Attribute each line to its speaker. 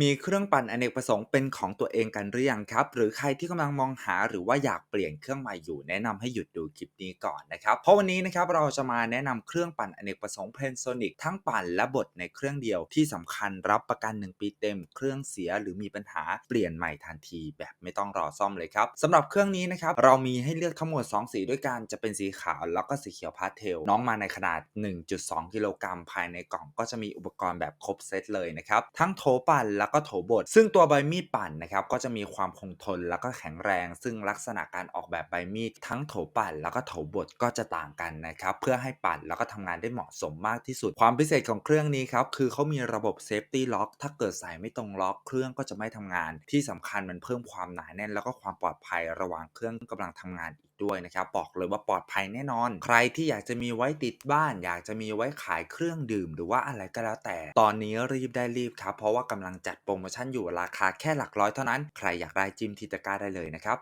Speaker 1: มีเครื่องปั่นอเนกประสงค์เป็นของตัวเองกันหรือยังครับ หรือใครที่กำลังมองหาหรือว่าอยากเปลี่ยนเครื่องใหม่อยู่ แนะนำให้หยุดดูคลิปนี้ก่อนนะครับ เพราะวันนี้นะครับเราจะมาแนะนำเครื่องปั่นอเนกประสงค์ Panasonic ทั้งปั่นและบดในเครื่องเดียวที่สำคัญรับประกัน 1 ปีเต็ม เครื่องเสียหรือมีปัญหาเปลี่ยนใหม่ทันที แบบไม่ต้องรอซ่อมเลยครับสำหรับเครื่องนี้นะครับเรามีให้เลือกทั้งหมด 2 สีด้วยกันจะเป็นสีขาวแล้วก็สีเขียวพาสเทลน้องมาในขนาด 1.2 กิโลกรัมภายในกล่องก็จะมีอุปกรณ์แบบครบเซตเลยนะครับทั้งโถปั่นแล้วก็โถบดซึ่งตัวใบมีดปั่นนะครับก็จะมีความคงทนแล้วก็แข็งแรง ซึ่งลักษณะการออกแบบใบมีดทั้งโถปั่น แล้วก็โถบดก็จะต่างกันนะครับเพื่อให้ปั่นแล้วก็ทำงานได้เหมาะสมมากที่สุด ความพิเศษของเครื่องนี้ครับคือเขามีระบบเซฟตี้ล็อกถ้าเกิดใส่ไม่ตรงล็อกเครื่องก็จะไม่ทำงาน ที่สำคัญมันเพิ่มความหนาแน่น แล้วก็ความปลอดภัยระหว่างเครื่องกำลังทำงานอีกด้วยนะครับบอกเลยว่าปลอดภัยแน่นอน ใครที่อยากจะมีไว้ติดบ้าน อยากจะมีไว้ขายเครื่องดื่ม หรือว่าอะไรก็แล้วแต่ ตอนนี้รีบได้รีบครับ เพราะว่ากำลังจัดโปรโมชั่นอยู่ราคาแค่หลักร้อยเท่านั้น ใครอยากได้จิ้มที่ตะกร้าได้เลยนะครับ